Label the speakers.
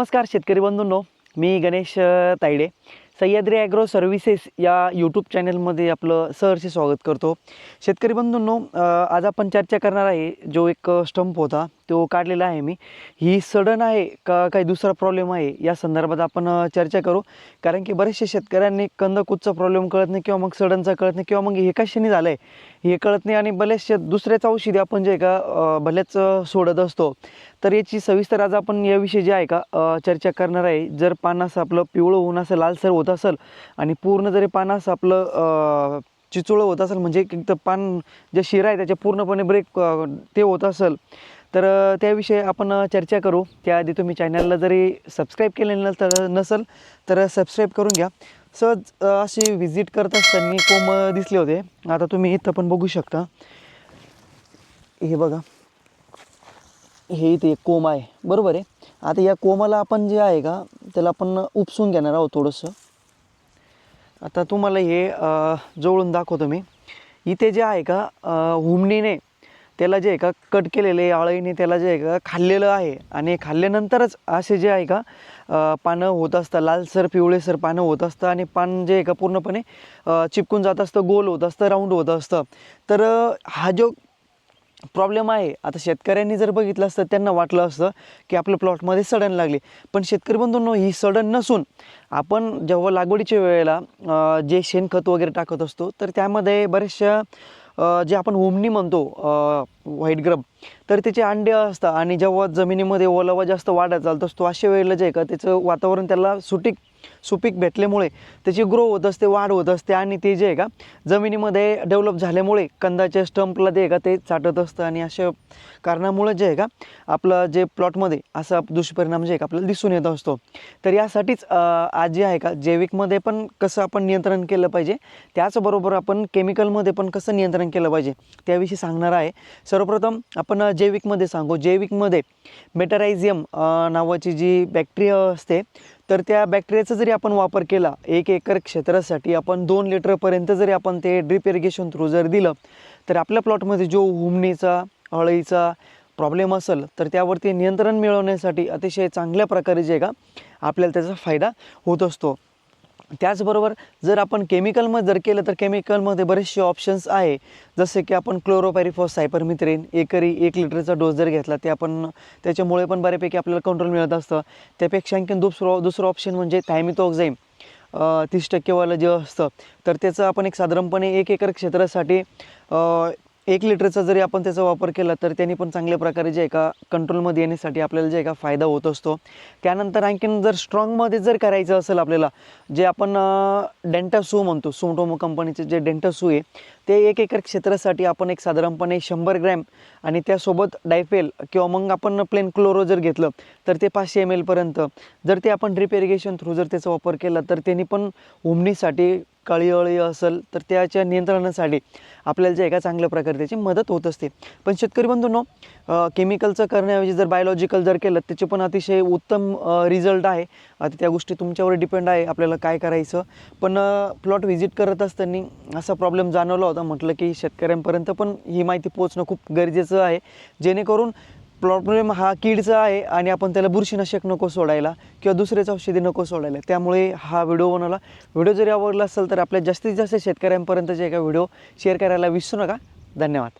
Speaker 1: नमस्कार शेतकरी बंधूंनो. मी गणेश तायडे. सह्याद्री ॲग्रो सर्व्हिसेस या यूट्यूब चॅनलमध्ये आपलं सहर्ष स्वागत करतो. शेतकरी बंधूंनो आज आपण चर्चा करणार आहे जो एक स्टंप होता. तो काढलेला आहे मी. ही सडन आहे का काही दुसरा प्रॉब्लेम आहे? या संदर्भात आपण चर्चा करू. कारण की बरेचसे शेतकऱ्यांनी कंदकुतचा प्रॉब्लेम कळत नाही किंवा मग सडनचा कळत नाही किंवा मग हे कशाने झालं आहे हे कळत नाही आणि बऱ्याचशा दुसऱ्याच औषधी आपण जे आहे का भल्याच भलेच सोडत असतो. तर याची सविस्तर आज आपण याविषयी जे आहे का चर्चा करणार आहे. जर पान असं आपलं पिवळं होऊन असं लालसर होत असेल आणि पूर्ण जरी पान असं आपलं अ, चिचोळं होत असेल म्हणजे एक तर पान जे शिरा आहे त्याच्या पूर्णपणे ब्रेक ते होत असेल तर त्याविषयी आपण चर्चा करू. त्याआधी तुम्ही चॅनलला जरी सबस्क्राईब केलेलं नसल नसेल तर सबस्क्राईब करून घ्या. सहज अशी व्हिजिट करत असताना कोंब दिसले होते. आता तुम्ही इथं पण बघू शकता. हे बघा. हे इथे एक कोंब आहे. बरोबर आहे? आता या कोमाला आपण जे आहे का त्याला आपण उपसून घेणार आहोत थोडंसं. आता तुम्हाला हे जवळून दाखवतो मी. इथे जे आहे का हुमणीने त्याला जे आहे का कट केलेले आळीने त्याला जे आहे का खाल्लेलं आहे. आणि खाल्ल्यानंतरच असे जे आहे का पानं होत असतं लालसर पिवळेसर पानं होत असतं आणि पान जे आहे का पूर्णपणे चिपकून जात असतं गोल होत असतं राऊंड होत असतं. तर हा जो प्रॉब्लेम आहे आता शेतकऱ्यांनी जर बघितलं असतं त्यांना वाटलं असतं की आपल्या प्लॉटमध्ये सडन लागली. पण शेतकरी बंधूंनो ही सडन नसून आपण जेव्हा लागवडीच्या वेळेला जे शेणखत वगैरे टाकत असतो तर त्यामध्ये बरेचशा जे आपण ओमनी म्हणतो व्हाईट ग्रब तर त्याचे अंडे असतात आणि जेव्हा जमिनीमध्ये ओलावा जास्त वाढत चालत असतो अशा वेळेला जे आहे का त्याचं वातावरण त्याला सुटीक सुपीक भेटल्यामुळे त्याची ग्रो होत असते वाढ होत असते आणि ते जे आहे का जमिनीमध्ये डेव्हलप झाल्यामुळे कंदाच्या स्टंपला ते आहे का ते चाटत असतं आणि अशा कारणामुळे जे आहे का आपलं जे प्लॉटमध्ये असा दुष्परिणाम जे आहे का आपल्याला दिसून येत असतो. तर यासाठीच आज जे आहे का जैविकमध्ये पण कसं आपण नियंत्रण केलं पाहिजे त्याचबरोबर आपण केमिकलमध्ये पण कसं नियंत्रण केलं पाहिजे त्याविषयी सांगणार आहे. सर्वप्रथम आपण जैविकमध्ये सांगू. जैविकमध्ये मेटरायझियम नावाची जी बॅक्टेरिया असते तर त्या बॅक्टेरियाचा जरी आपण वापर केला एक एकर क्षेत्रासाठी आपण दोन लिटरपर्यंत जरी आपण ते ड्रिप इरिगेशन थ्रू जर दिलं तर आपल्या प्लॉटमध्ये जो हुमणीचा अळीचा प्रॉब्लेम असेल तर त्यावरती नियंत्रण मिळवण्यासाठी अतिशय चांगल्या प्रकारे जे का आपल्याला त्याचा फायदा होत असतो. त्याचबरोबर जर आपण केमिकलमध्ये जर केलं तर केमिकलमध्ये बरेचसे ऑप्शन्स आहे. जसे की आपण क्लोरोपॅरिफॉस सायपरमिथ्रेन एकरी एक लिटरचा डोस जर घेतला ते आपण त्याच्यामुळे पण बऱ्यापैकी आपल्याला कंट्रोल मिळत असतं. त्यापेक्षा आणखीन दुसरं दुसरं ऑप्शन म्हणजे थायमिथॉक्झाईम तीस टक्केवालं जे असतं तर त्याचं आपण एक साधारणपणे एक एकर क्षेत्रासाठी एक लिटरचा जरी आपण त्याचा वापर केला तर त्यांनी पण चांगल्या प्रकारे जे एका कंट्रोलमध्ये येण्यासाठी आपल्याला जे एका फायदा होत असतो. त्यानंतर आणखीन जर स्ट्रॉंगमध्ये जर करायचं असेल आपल्याला जे आपण डेंटासू म्हणतो सोमटोमो कंपनीचे जे डेंटासू आहे ते एक एकर क्षेत्रासाठी आपण एक साधारणपणे शंभर ग्रॅम आणि त्यासोबत डायफेल किंवा मग आपण प्लेन क्लोरो जर घेतलं तर ते पाचशे एम एलपर्यंत जर ते आपण ड्रिप इरिगेशन थ्रू जर त्याचा वापर केला तर त्यांनी पण उमणीसाठी काळी अळी असेल तर त्याच्या नियंत्रणासाठी आपल्याला जे एका चांगल्या प्रकारे त्याची मदत होत असते. पण शेतकरी बंधूंनो केमिकलचं करण्याऐवजी जर बायोलॉजिकल जर केलं त्याचे पण अतिशय उत्तम रिझल्ट आहे. आता त्या गोष्टी तुमच्यावर डिपेंड आहे आपल्याला काय करायचं. पण प्लॉट व्हिजिट करत असताना असा प्रॉब्लेम जाणवला होता. म्हटलं की शेतकऱ्यांपर्यंत पण ही माहिती पोचणं खूप गरजेचं आहे. जेणेकरून प्रॉब्लेम हा कीडचा आहे आणि आपण त्याला बुरशीनाशक नको सोडायला किंवा दुसरेच औषधी नको सोडायला. त्यामुळे हा व्हिडिओ बनवला. व्हिडिओ जरी आवडला असेल तर आपल्या जास्तीत जास्त शेतकऱ्यांपर्यंत जे व्हिडिओ शेअर करायला विसरू नका. धन्यवाद.